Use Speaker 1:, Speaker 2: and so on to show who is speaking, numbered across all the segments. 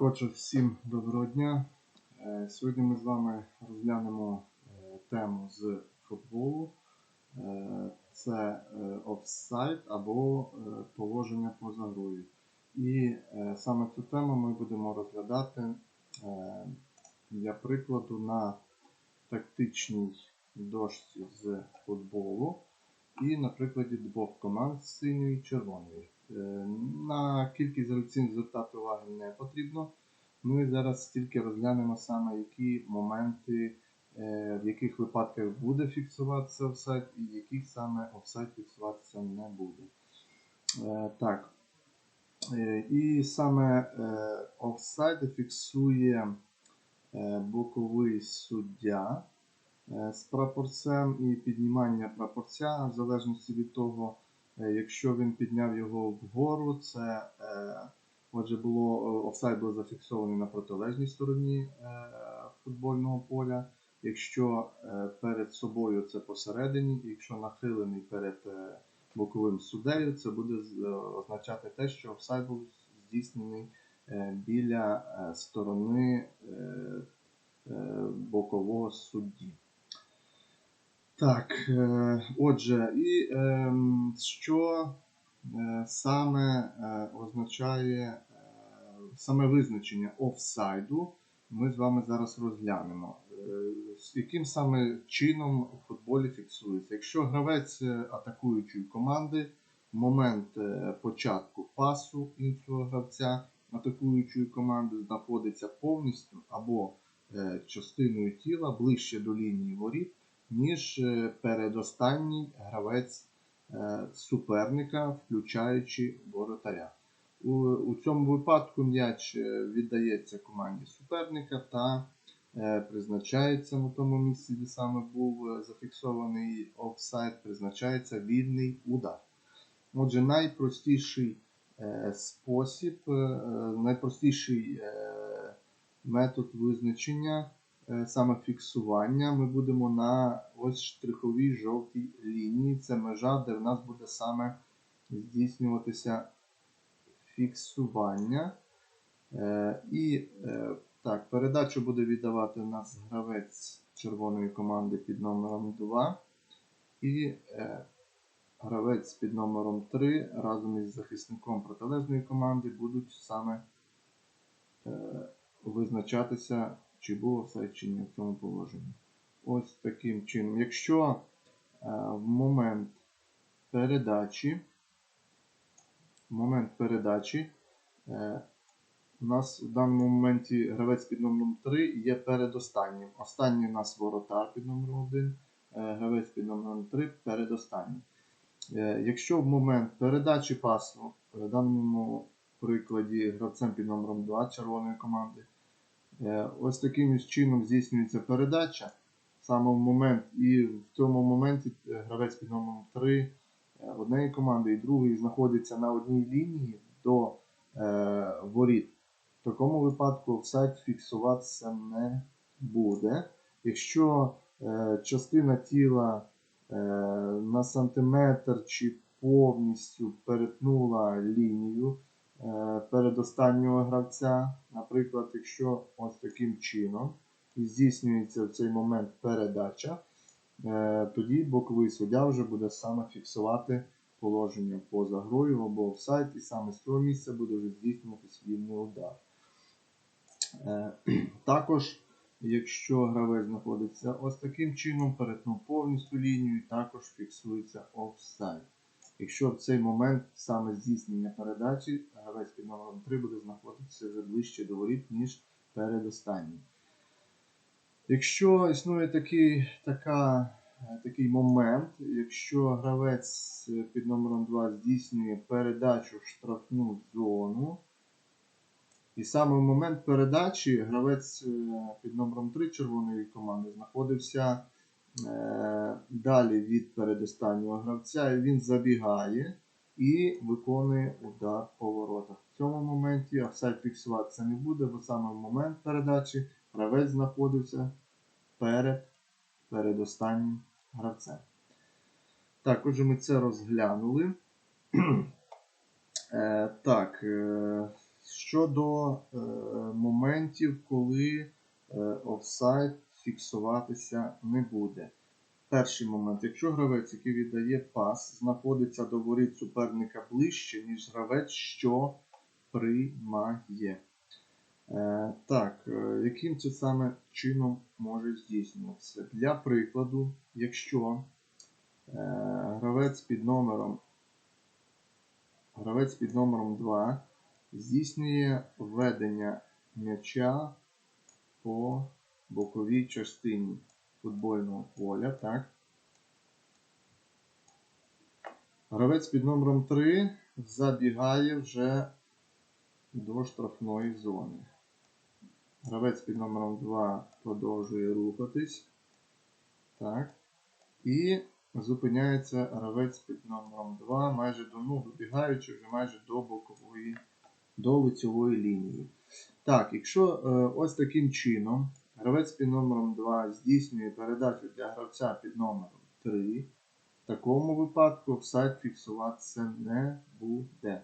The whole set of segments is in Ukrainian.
Speaker 1: Отже, всім доброго дня. Е, Сьогодні ми з вами розглянемо е, тему з футболу. Е, Це офсайд або положення поза грою. І саме цю тему ми будемо розглядати для прикладу на тактичній дошці з футболу і на прикладі двох команд синьої і червоної. Е, На кількість гравців звертати уваги не потрібно. Ми зараз тільки розглянемо саме, які моменти, е, в яких випадках буде фіксуватися офсайд і в яких саме офсайд фіксуватися не буде. Е, Так. І саме офсайд фіксує боковий суддя з прапорцем і піднімання прапорця, в залежності від того, якщо він підняв його вгору, це е, отже було е, офсайд був зафіксований на протилежній стороні е, футбольного поля. Якщо е, перед собою це посередині, якщо нахилений перед е, боковим суддею, це буде е, означати те, що офсайд був здійснений е, біля е, сторони е, е, бокового судді. Так, е, отже, і ем, що е, саме е, означає саме визначення офсайду, ми з вами зараз розглянемо. З яким саме чином у футболі фіксується? Якщо гравець атакуючої команди момент початку пасу іншого гравця атакуючої команди знаходиться повністю або частиною тіла ближче до лінії воріт, ніж е, передостанній гравець е, суперника, включаючи воротаря. У, у цьому випадку м'яч е, віддається команді суперника та призначається на тому місці, де саме був зафіксований офсайд, призначається вільний удар. Отже, найпростіший спосіб, найпростіший метод визначення саме фіксування. Ми будемо на ось штриховій жовтій лінії. Це межа, де в нас буде саме здійснюватися фіксування. Е, І е, так, передачу буде віддавати у нас гравець червоної команди під номером 2. І е, гравець під номером 3 разом із захисником протилежної команди будуть саме е, визначатися, чи чи ні в цьому положенні. Ось таким чином. Якщо е, в момент передачі, в момент передачі е, у нас в даному моменті гравець під номером 3 є передостаннім. Останній у нас воротар під номером 1, е, гравець під номером 3 передостанній. Якщо в момент передачі пасу, в даному прикладі гравцем під номером 2 червоної команди, ось таким чином здійснюється передача. Саме в момент, і в цьому моменті е, гравець під номером 3 е, однієї команди і другої знаходиться на одній лінії до е, воріт. В такому випадку офсайд фіксуватися не буде. Якщо е, частина тіла е, на сантиметр чи повністю перетнула лінію е, передостаннього гравця, наприклад, якщо ось таким чином і здійснюється в цей момент передача, е, тоді боковий суддя вже буде саме фіксувати положення поза грою або офсайд, і саме з цього місця буде вже здійснюватися вільний удар. Е, Також, якщо гравець знаходиться ось таким чином, перетнув повністю лінію, також фіксується офсайд. Якщо в цей момент саме здійснення передачі, гравець під номером 3 буде знаходитися вже ближче до воріт, ніж передостанній. Якщо існує такий, така, е, такий момент, якщо гравець е, під номером 2 здійснює передачу в штрафну зону, і саме в момент передачі гравець е, під номером 3 червоної команди знаходився далі від передостаннього гравця, і він забігає і виконує удар по воротах. В цьому моменті офсайд фіксуватися не буде, бо саме в момент передачі гравець знаходився перед передостаннім гравцем. Так, отже, ми це розглянули. Е, так, е, щодо е, моментів, коли е, офсайд фіксуватися не буде. Перший момент. Якщо гравець, який віддає пас, знаходиться до воріт суперника ближче, ніж гравець, що приймає. Е, так, е, яким це саме чином може здійснюватися? Для прикладу, якщо е, гравець під номером гравець під номером 2 здійснює введення м'яча по боковій частині футбольного поля, так. Гравець під номером 3 забігає вже до штрафної зони. Гравець під номером 2 продовжує рухатись. Так. І зупиняється гравець під номером 2, майже до ну, добігаючи вже майже до бокової, до лицьової лінії. Так, якщо е, ось таким чином гравець під номером 2 здійснює передачу для гравця під номером 3, в такому випадку офсайд фіксуватися не буде.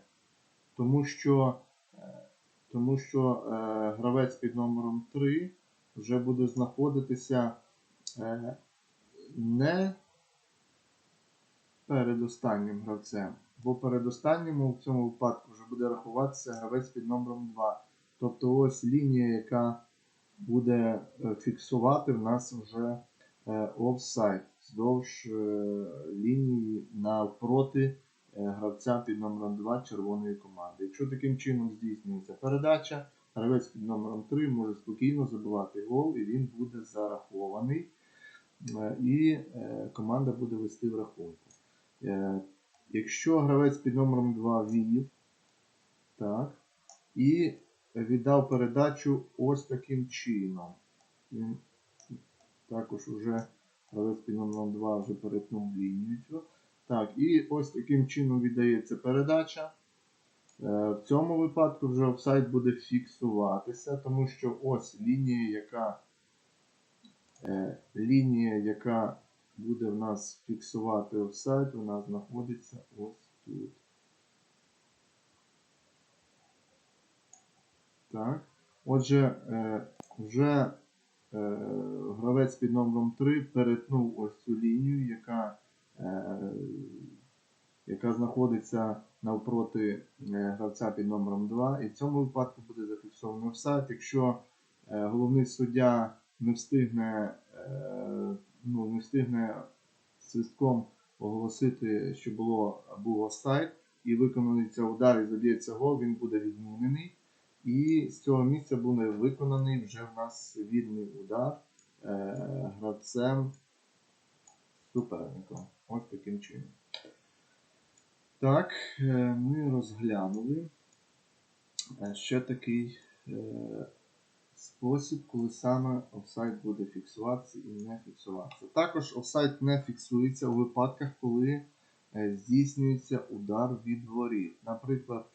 Speaker 1: Тому що, е, тому що е, гравець під номером 3 вже буде знаходитися е, не перед останнім гравцем, бо перед останнім в цьому випадку вже буде рахуватися гравець під номером 2. Тобто ось лінія, яка буде е, фіксувати в нас вже офсайд вздовж е, лінії навпроти е, гравця під номером 2 червоної команди. Якщо таким чином здійснюється передача, гравець під номером 3 може спокійно забивати гол і він буде зарахований. Е, І е, команда буде вести в рахунку. Е, Якщо гравець під номером 2 вів, так, і віддав передачу ось таким чином. Він також вже гравець під номером 2 вже перетнув лінію. цю. Так, і ось таким чином віддається передача. Е, В цьому випадку вже офсайд буде фіксуватися, тому що ось лінія, яка е, лінія, яка буде в нас фіксувати офсайд, вона знаходиться ось тут. Так. Отже, е, вже е, гравець під номером 3 перетнув ось цю лінію, яка, е, яка знаходиться навпроти гравця під номером 2. І в цьому випадку буде зафіксований офсайд. Якщо головний суддя не встигне, ну, не встигне свистком оголосити, що було був офсайд, і виконається удар і заб'ється гол, він буде відмінений. І з цього місця буде виконаний вже в нас вільний удар е, гравцем суперником. Ось таким чином. Так, е, ми розглянули ще такий е, спосіб, коли саме офсайд буде фіксуватися і не фіксуватися. Також офсайд не фіксується у випадках, коли е, здійснюється удар від воріт. Наприклад,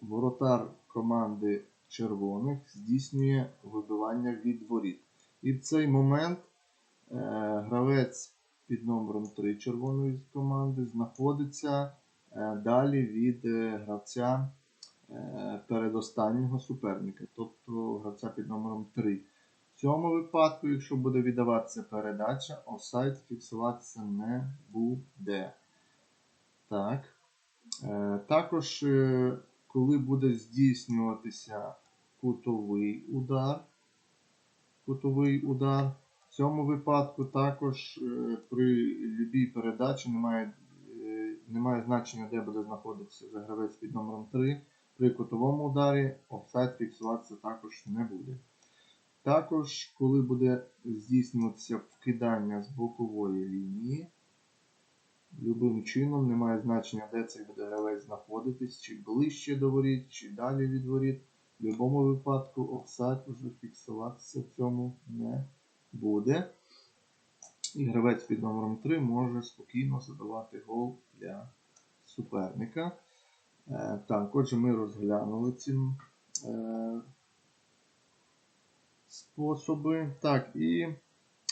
Speaker 1: воротар команди червоних здійснює вибивання від воріт. І в цей момент е, гравець під номером 3 червоної команди знаходиться е, далі від е, гравця е, передостаннього суперника, тобто гравця під номером 3. В цьому випадку, якщо буде віддаватися передача, офсайд фіксуватися не буде. Так. Е, Також, е, коли буде здійснюватися кутовий удар, кутовий удар, в цьому випадку також е, при любій передачі немає, немає значення, де буде знаходитися гравець під номером 3. При кутовому ударі офсайд фіксуватися також не буде. Також, коли буде здійснюватися вкидання з бокової лінії, Любим чином немає значення, де цей буде гравець знаходитись, чи ближче до воріт, чи далі від воріт. В будь-якому випадку офсайд уже фіксуватися в цьому не буде. І гравець під номером 3 може спокійно задавати гол для суперника. Е, так, отже, ми розглянули ці е, способи. Так, і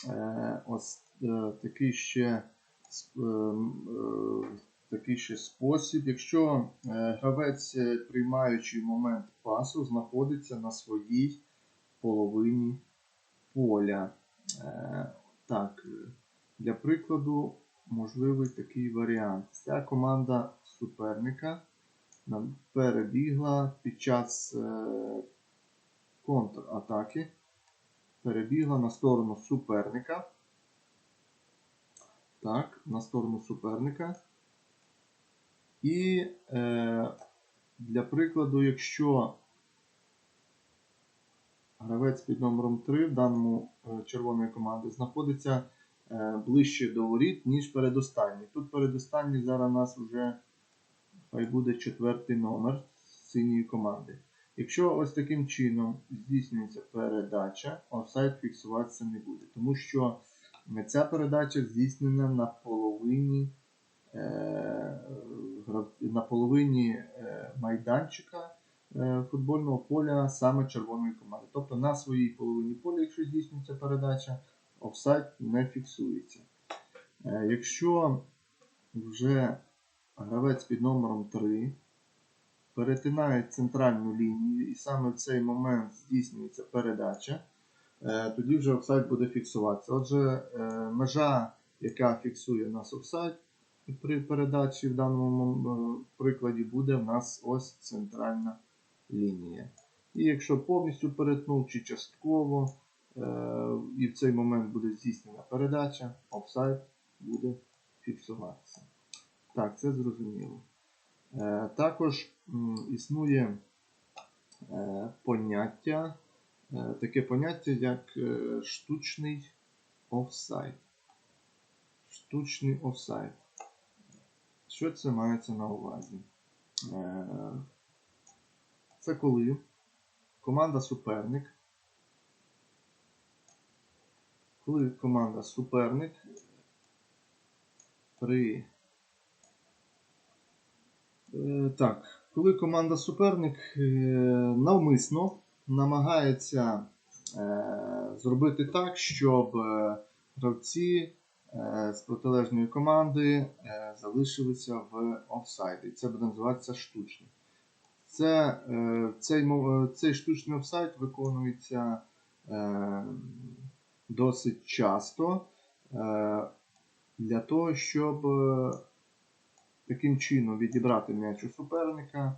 Speaker 1: е, ось е, такий ще. С- е, такий ще спосіб. Якщо е, гравець, е, приймаючи момент пасу, знаходиться на своїй половині поля. Так, для прикладу, можливий такий варіант. Ця команда суперника перебігла під час контратаки, перебігла на сторону суперника. Так, на сторону суперника. І е, для прикладу, якщо гравець під номером 3 в даному е, червоної команди знаходиться е, ближче до воріт, ніж передостанній. Тут передостанній зараз у нас вже хай буде четвертий номер синьої команди. Якщо ось таким чином здійснюється передача, офсайд фіксуватися не буде, тому що ця передача здійснена на половині, е, на половині е, майданчика е, футбольного поля саме червоної команди. Тобто на своїй половині поля, якщо здійснюється передача, офсайд не фіксується. Якщо вже гравець під номером 3 перетинає центральну лінію і саме в цей момент здійснюється передача, тоді вже офсайд буде фіксуватися. Отже, е, межа, яка фіксує нас офсайд при передачі в даному е, прикладі, буде в нас ось центральна лінія. І якщо повністю перетнув чи частково, е, і в цей момент буде здійснена передача, офсайд буде фіксуватися. Так, це зрозуміло. Е, Також існує е, поняття, е, таке поняття, як е, штучний офсайд. Штучний офсайд. Що це мається на увазі? Е, Це коли команда суперник, коли команда суперник при Е, Так, коли команда суперник е, навмисно намагається е, зробити так, щоб е, гравці е, з протилежної команди залишилися в офсайді. Це буде називатися штучний. Це, цей, цей штучний офсайд виконується досить часто для того, щоб таким чином відібрати м'яч у суперника,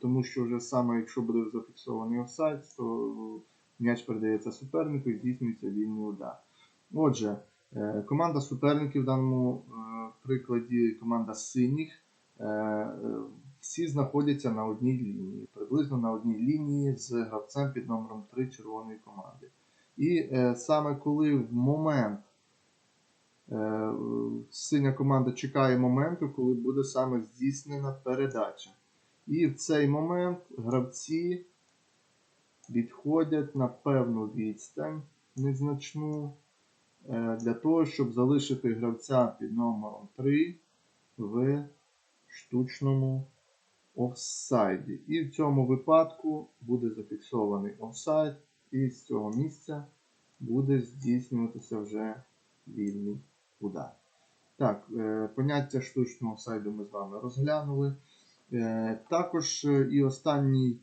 Speaker 1: тому що вже саме якщо буде зафіксований офсайд, то м'яч передається супернику і здійснюється вільний удар. Отже, е, команда суперників в даному е, прикладі команда синіх. е, е, Всі знаходяться на одній лінії, приблизно на одній лінії з гравцем під номером 3 червоної команди. І е, саме коли в момент Е, Синя команда чекає моменту, коли буде саме здійснена передача. І в цей момент гравці відходять на певну відстань незначну е, для того, щоб залишити гравця під номером 3 в штучному офсайді. І в цьому випадку буде зафіксований офсайд, і з цього місця буде здійснюватися вже вільний удар. Так, е, поняття штучного офсайду ми з вами розглянули. Е, Також е, і останній,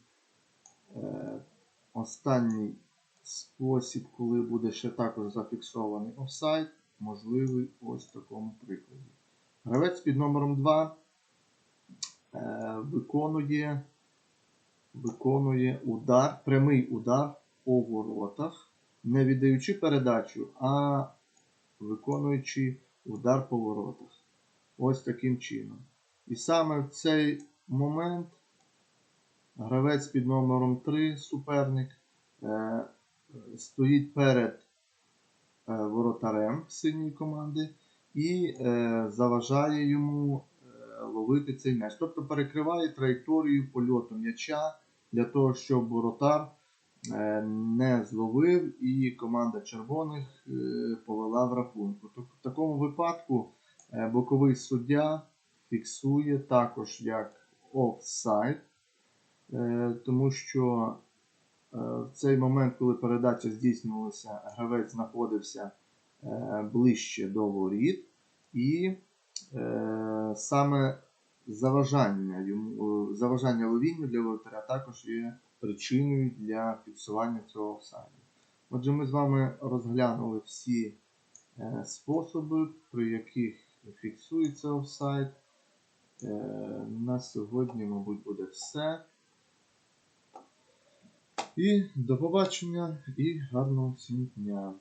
Speaker 1: е, останній спосіб, коли буде ще також зафіксований офсайд, можливий ось в такому прикладі. Гравець під номером 2 е, виконує, виконує удар, прямий удар по воротах, не віддаючи передачу, а виконуючи удар по воротах. Ось таким чином. І саме в цей момент гравець під номером 3, суперник, е, стоїть перед е, воротарем синьої команди і е, заважає йому ловити цей м'яч. Тобто перекриває траєкторію польоту м'яча для того, щоб воротар не зловив і команда червоних повела в рахунку. Тобто в такому випадку боковий суддя фіксує також як офсайд, е, тому що е, в цей момент, коли передача здійснювалася, гравець знаходився е, ближче до воріт, і саме заважання йому заважання ловінню для воротаря також є причиною для фіксування цього офсайду. Отже, ми з вами розглянули всі способи, при яких фіксується офсайд. Е, на сьогодні, мабуть, буде все. І до побачення і гарного всім дня.